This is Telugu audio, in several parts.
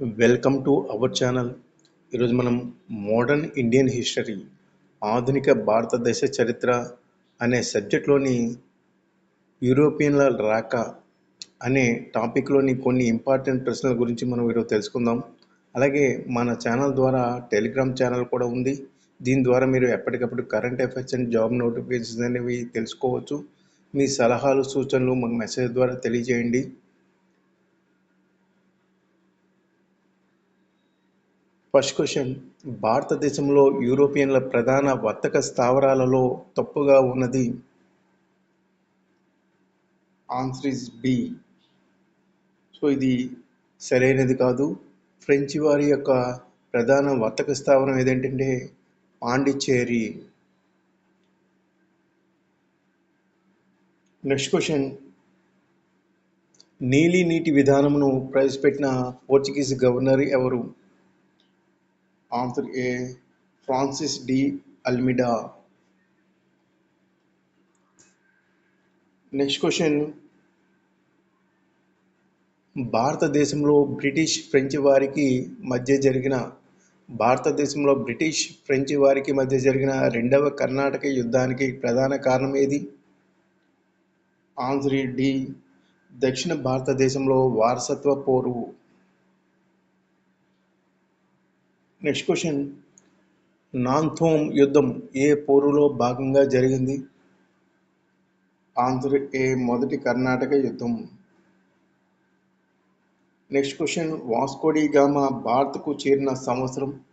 వెల్కమ్ టు అవర్ ఛానల్ ఈరోజు మనం మోడర్న్ ఇండియన్ హిస్టరీ ఆధునిక భారతదేశ చరిత్ర అనే సబ్జెక్ట్లోని యూరోపియన్ల రాక అనే టాపిక్లోని కొన్ని ఇంపార్టెంట్ ప్రశ్నల గురించి మనం ఈరోజు తెలుసుకుందాం. అలాగే మన ఛానల్ ద్వారా టెలిగ్రామ్ ఛానల్ కూడా ఉంది. దీని ద్వారా మీరు ఎప్పటికప్పుడు current affairs and job notifications అనేవి తెలుసుకోవచ్చు. మీ సలహాలు సూచనలు మాకు మెసేజ్ ద్వారా తెలియజేయండి. ఫస్ట్ క్వశ్చన్ భారతదేశంలో యూరోపియన్ల ప్రధాన వర్తక స్థావరాలలో తప్పుగా ఉన్నది. ఆన్సర్ ఇస్ బి సో ఇది సరైనది కాదు. ఫ్రెంచ్ వారి యొక్క ప్రధాన వర్తక స్థావరం ఏదేంటంటే పాండిచ్చేరి. నెక్స్ట్ క్వశ్చన్ నీలి నీటి విధానమును ప్రవేశపెట్టిన పోర్చుగీస్ గవర్నర్ ఎవరు? Answer A Francis de Almeida. Next question. భారతదేశంలో బ్రిటిష్ ఫ్రెంచ్ వారికి మధ్య జరిగిన భారతదేశంలో బ్రిటిష్ ఫ్రెంచ్ వారికి మధ్య జరిగిన రెండవ కర్ణాటక యుద్ధానికి ప్రధాన కారణం ఏది? ఆన్సర్ డి దక్షిణ భారతదేశంలో వారసత్వ పోరు. నెక్స్ట్ క్వశ్చన్ నాన్థోమ్ యుద్ధం ఏ పోరులో భాగంగా జరిగింది? ఆంధ్ర ఏ మొదటి కర్ణాటక యుద్ధం. నెక్స్ట్ క్వశ్చన్ వాస్కోడి గామా భారత్కు చేరిన సంవత్సరం?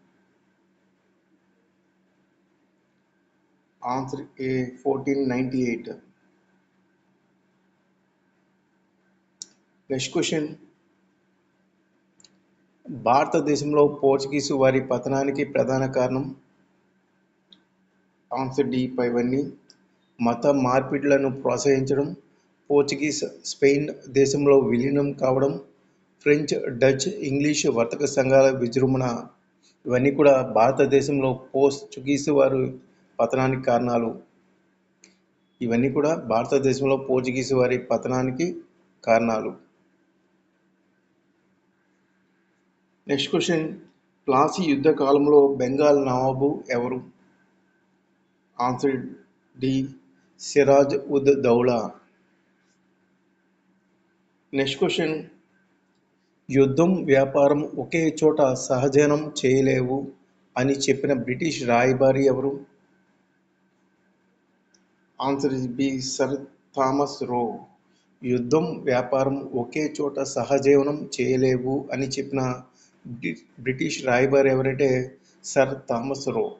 Answer A fourteen ninety eight next question భారతదేశంలో పోర్చుగీసు వారి పతనానికి ప్రధాన కారణం ఆన్సర్ డి పైవన్నీ మత మార్పిడులను ప్రోత్సహించడం పోర్చుగీస్ స్పెయిన్ దేశంలో విలీనం కావడం ఫ్రెంచ్ డచ్ ఇంగ్లీష్ వర్తక సంఘాల విజృంభణ ఇవన్నీ కూడా భారతదేశంలో పోర్చుగీసు వారు పతనానికి కారణాలు. ఇవన్నీ కూడా భారతదేశంలో పోర్చుగీసు వారి పతనానికి కారణాలు. నెక్స్ట్ క్వశ్చన్ ప్లాసీ యుద్ధ కాలంలో బెంగాల్ నవాబు ఎవరు? Answer D Siraj ud Daula next question యుద్ధం వ్యాపారం ఒకే చోట సహజనం చేయలేవు అని చెప్పిన బ్రిటిష్ రాయబారి ఎవరు? Answer is B sir Thomas Roe యుద్ధం వ్యాపారం ఒకే చోట సహజీవనం చేయలేవు అని చెప్పిన బ్రిటిష్ రాయబారి ఎవరంటే sir Thomas Roe?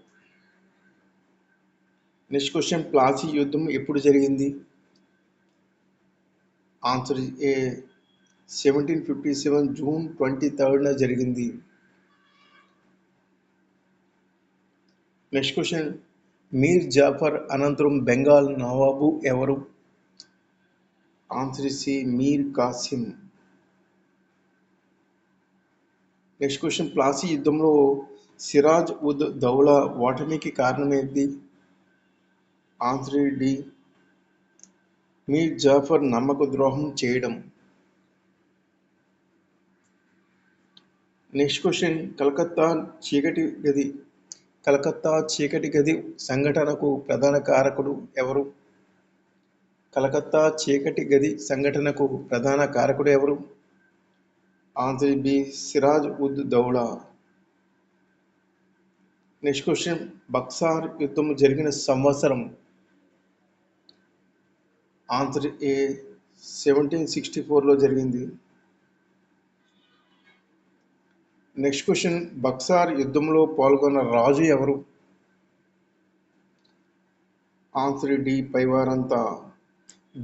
Next question Plassey యుద్ధం ఎప్పుడు జరిగింది? Answer A seventeen fifty seven June twenty థర్డ్న జరిగింది. నెక్స్ట్ క్వశ్చన్ మీర్ జాఫర్ అనంతరం బెంగాల్ నవాబు ఎవరు? Answer C Mir Qasim. Next question Plassey యుద్ధంలో సిరాజ్ ఉద్ దౌలా ఓటమికి కారణమేది? ఆన్సర్ డి మీర్ జాఫర్ నమ్మక ద్రోహం చేయడం. నెక్స్ట్ క్వశ్చన్ కలకత్తా చీకటి గది కలకత్తా చీకటి గది సంఘటనకు ప్రధాన కారకుడు ఎవరు? కలకత్తా చీకటి గది సంఘటనకు ప్రధాన కారకుడు ఎవరు? Answer B Siraj ud Daula next question Buxar యుద్ధం జరిగిన సంవత్సరం ఆన్సర్ ఏ సెవెంటీన్ సిక్స్టీ ఫోర్లో జరిగింది నెక్స్ట్ క్వశ్చన్ బక్సార్ యుద్ధంలో పాల్గొన్న రాజు ఎవరు ఆన్సర్ డి పైవారంతా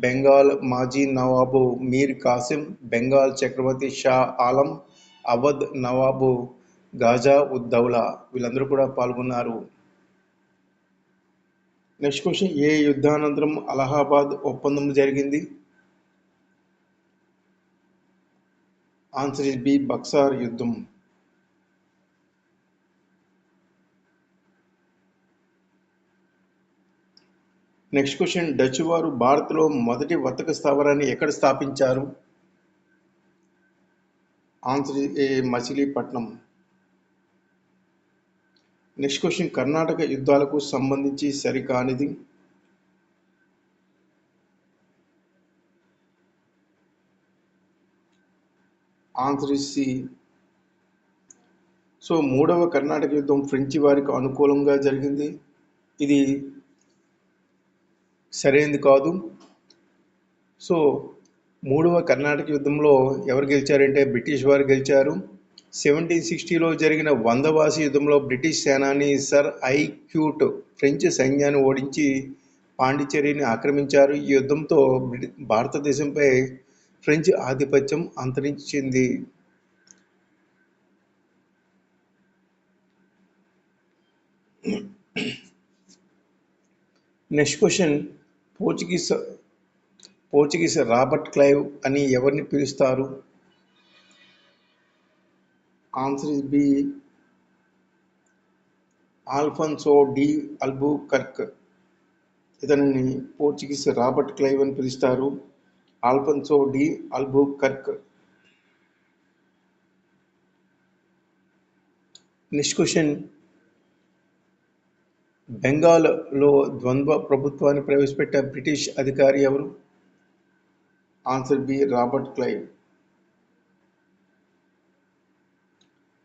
బెంగాల్ మాజీ నవాబు మీర్ కాసిం బెంగాల్ చక్రవర్తి షా ఆలం అవధ్ నవాబు గాజా ఉద్దౌలా వీళ్ళందరూ కూడా పాల్గొన్నారు. నెక్స్ట్ క్వశ్చన్ ఏ యుద్ధానంతరం అలహాబాద్ ఒప్పందం జరిగింది? ఆన్సర్ ఇస్ బి బక్సార్ యుద్ధం. నెక్స్ట్ క్వశ్చన్ డచ్ వారు భారత్లో మొదటి వర్తక స్థావరాన్ని ఎక్కడ స్థాపించారు? Answer Machilipatnam next question Karnataka యుద్ధాలకు సంబంధించి సరికానిది. ఆన్సర్ సి సో మూడవ కర్ణాటక యుద్ధం ఫ్రెంచి వారికి అనుకూలంగా జరిగింది. ఇది సరైనది కాదు. సో మూడవ కర్ణాటక యుద్ధంలో ఎవరు గెలిచారంటే బ్రిటిష్ వారు గెలిచారు. సెవెంటీన్ సిక్స్టీలో జరిగిన వందవాసి యుద్ధంలో బ్రిటిష్ సేనాని సర్ ఐ క్యూట్ ఫ్రెంచ్ సైన్యాన్ని ఓడించి పాండిచేరిని ఆక్రమించారు. ఈ యుద్ధంతో భారతదేశంపై ఫ్రెంచ్ ఆధిపత్యం అంతరించింది. Next question. Portuguese Portuguese Robert Clive అని ఎవరిని పిలుస్తారు? Answer is B Alfonso de Albuquerque. ఇతనిని పోర్చుగీస్ రాబర్ట్ క్లైవ్ అని పిలుస్తారు. Alfonso de Albuquerque. Next question. బెంగాల్లో ద్వంద్వ ప్రభుత్వాన్ని ప్రవేశపెట్టే బ్రిటిష్ అధికారి ఎవరు? Answer B Robert Clive.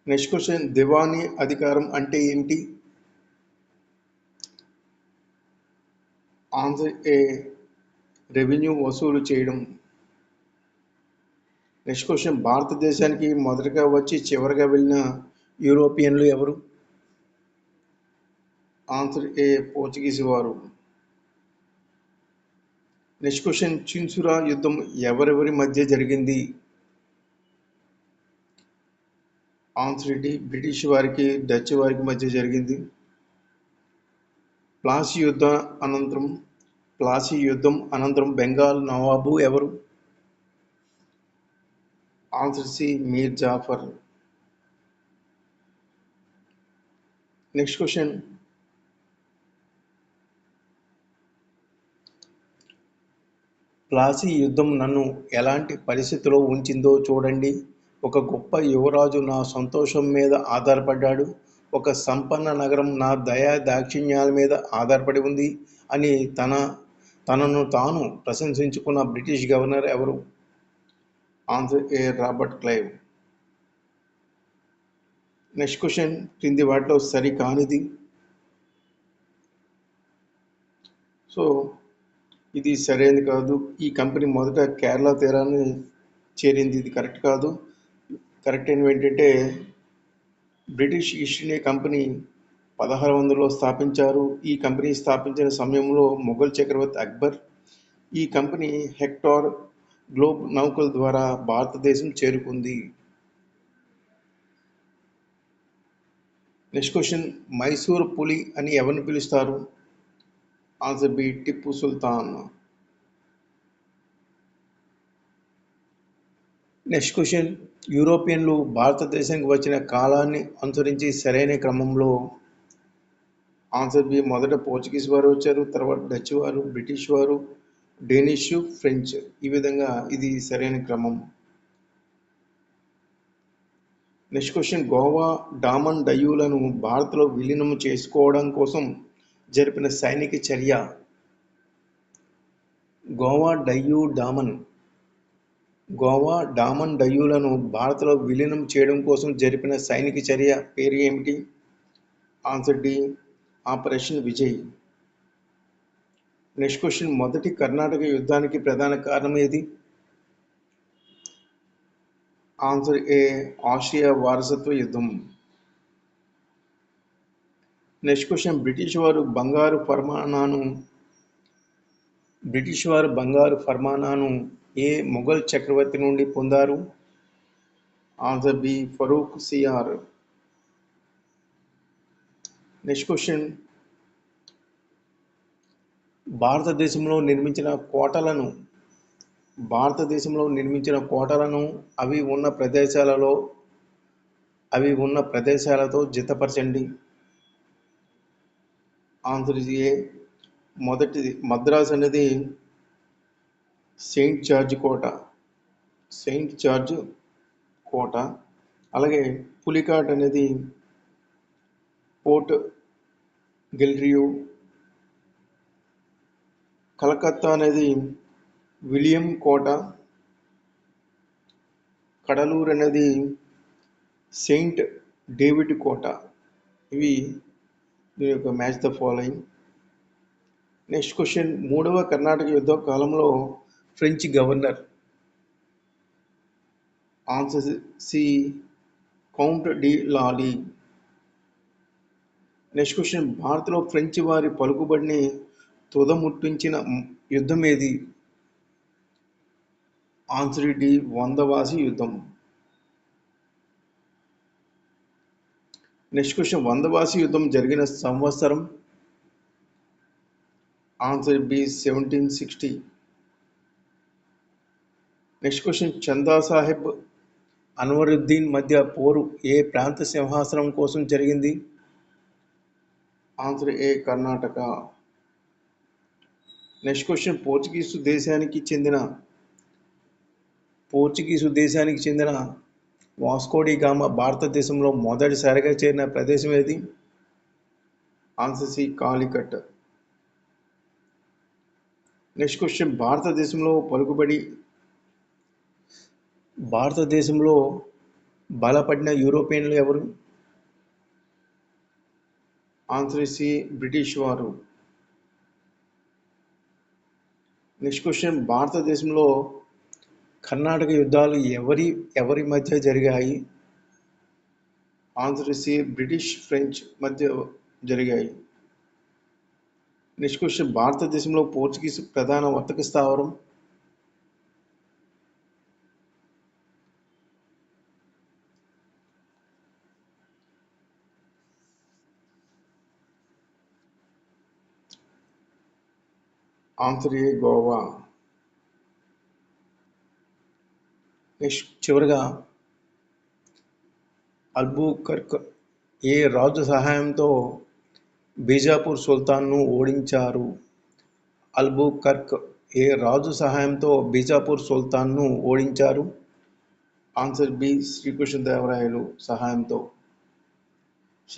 Next question Diwani అధికారం అంటే ఏమిటి ఆన్సర్ ఏ రెవెన్యూ వసూలు చేయడం. నెక్స్ట్ క్వశ్చన్ భారతదేశానికి మొదటగా వచ్చి చివరిగా వెళ్ళిన యూరోపియన్లు ఎవరు? ఆన్సర్ ఏ పోర్చుగీస్ వారు నెక్స్ట్ క్వశ్చన్ చిన్సురా యుద్ధం ఎవరెవరి మధ్య జరిగింది? ఆన్సర్ ఏంటి బ్రిటిష్ వారికి డచ్ వారికి మధ్య జరిగింది. ప్లాసీ యుద్ధ అనంతరం ప్లాసీ యుద్ధం అనంతరం బెంగాల్ నవాబు ఎవరు? Answer C Mir Jafar. Next question. Plassey యుద్ధం నన్ను ఎలాంటి పరిస్థితిలో ఉంచిందో చూడండి. ఒక గొప్ప యువరాజు నా సంతోషం మీద ఆధారపడ్డాడు. ఒక సంపన్న నగరం నా దయా దాక్షిణ్యాల మీద ఆధారపడి ఉంది అని తన తనను తాను ప్రశంసించుకున్న బ్రిటిష్ గవర్నర్ ఎవరు? Answer A. Robert Clive. Next question క్రింది వాటిలో సరికానిది. సో ఇది సరైనది కాదు. ఈ కంపెనీ మొదట కేరళ తీరాన్ని చేరింది. ఇది కరెక్ట్ కాదు. కరెక్ట్ అయినవి ఏంటంటే బ్రిటిష్ ఈస్ట్ ఇండియా కంపెనీ పదహారు వందలలో స్థాపించారు. ఈ కంపెనీ స్థాపించిన సమయంలో మొఘల్ చక్రవర్తి అక్బర్ ఈ కంపెనీ హెక్టార్ గ్లోబ్ నౌకల ద్వారా భారతదేశం చేరుకుంది. నెక్స్ట్ క్వశ్చన్ మైసూర్ పులి అని ఎవరిని పిలుస్తారు? Answer B Tipu Sultan. Next question. యూరోపియన్లు భారతదేశానికి వచ్చిన కాలాన్ని అనుసరించి సరైన క్రమంలో ఆన్సర్ బి మొదట పోర్చుగీస్ వారు వచ్చారు తర్వాత డచ్ వారు బ్రిటిష్ వారు డేనిష్ ఫ్రెంచ్. ఈ విధంగా ఇది సరైన క్రమం. Next question. గోవా డామన్ డయ్యూలను భారత్లో విలీనం చేసుకోవడం కోసం జరిపిన సైనిక చర్య. గోవా డయ్యూ డామన్. గోవా డామన్ డయ్యూలను భారత్లో విలీనం చేయడం కోసం జరిపిన సైనిక చర్య పేరు ఏమిటి? Answer D operation Vijay. Next question మొదటి కర్ణాటక యుద్ధానికి ప్రధాన కారణం ఏది? ఆన్సర్ ఏ ఆసియా వారసత్వ యుద్ధం. నెక్స్ట్ క్వశ్చన్ బ్రిటిష్ వారు బంగారు ఫర్మానాను బ్రిటిష్ వారు బంగారు ఫర్మానాను ఏ మొఘల్ చక్రవర్తి నుండి పొందారు? Answer B Farrukhsiyar next question భారతదేశంలో నిర్మించిన కోటలను భారతదేశంలో నిర్మించిన కోటలను అవి ఉన్న ప్రదేశాలలో అవి ఉన్న ప్రదేశాలతో జతపరచండి. ఆన్సర్ మొదటిది మద్రాస్ అనేది సెయింట్ జార్జ్ కోట. సెయింట్ జార్జ్ కోట. అలాగే పులికాట్ అనేది పోర్ట్ గెల్రియో. కలకత్తా అనేది విలియం కోట. కడలూరు అనేది సెయింట్ డేవిడ్ కోట. ఇవి దీని యొక్క match the following next question మూడవ కర్ణాటక యుద్ధ కాలంలో French governor answer C count de Lally next question భారత్లో ఫ్రెంచ్ వారి పలుకుబడిని తుదముట్టించిన యుద్ధం ఏది? ఆన్సర్ డి వందవాసి యుద్ధం. నెక్స్ట్ క్వశ్చన్ వందవాసి యుద్ధం జరిగిన సంవత్సరం answer B seventeen sixty. Next question Chanda Sahib Anwaruddin మధ్య పోరు ఏ ప్రాంత సింహాసనం కోసం జరిగింది? Answer A Karnataka. Next question Portuguese దేశానికి చెందిన పోర్చుగీసు దేశానికి చెందిన వాస్కోడి గామ భారతదేశంలో మొదటిసారిగా చేరిన ప్రదేశం ఏది? Answer C Calicut next question భారతదేశంలో పలుకుబడి భారతదేశంలో బలపడిన యూరోపియన్లు ఎవరు? ఆన్సర్ సి బ్రిటిష్ వారు. నెక్స్ట్ క్వశ్చన్ భారతదేశంలో కర్ణాటక యుద్ధాలు ఎవరి ఎవరి మధ్య జరిగాయి? ఆన్సర్ సి బ్రిటిష్ ఫ్రెంచ్ మధ్య జరిగాయి. నెక్స్ట్ క్వశ్చన్ భారతదేశంలో పోర్చుగీస్ ప్రధాన వర్తక స్థావరం? ఆన్సర్ ఏ గోవా నెక్స్ట్ చివరిగా అల్బుకర్క్ ఏ రాజు సహాయంతో బీజాపూర్ సుల్తాన్ను ఓడించారు? అల్బుకర్క్ ఏ రాజు సహాయంతో బీజాపూర్ సుల్తాన్ను ఓడించారు? ఆన్సర్ బి శ్రీకృష్ణదేవరాయలు సహాయంతో.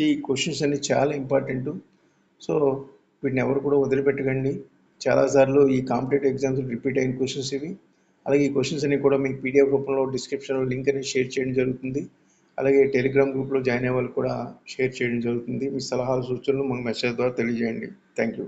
ఈ క్వశ్చన్స్ అన్ని చాలా ఇంపార్టెంట్. సో వీటిని ఎవరు కూడా వదిలిపెట్టకండి. చాలాసార్లు ఈ కాంపిటేటివ్ ఎగ్జామ్స్ రిపీట్ అయిన క్వశ్చన్స్ ఇవి. అలాగే ఈ క్వశ్చన్స్ అన్ని కూడా మీకు పీడిఎఫ్ రూపంలో డిస్క్రిప్షన్లో లింక్ అనేది షేర్ చేయడం జరుగుతుంది. అలాగే టెలిగ్రామ్ గ్రూప్లో జాయిన్ అయ్యే వాళ్ళు కూడా షేర్ చేయడం జరుగుతుంది. మీ సలహాలు సూచనలు మాకు మెసేజ్ ద్వారా తెలియజేయండి. Thank you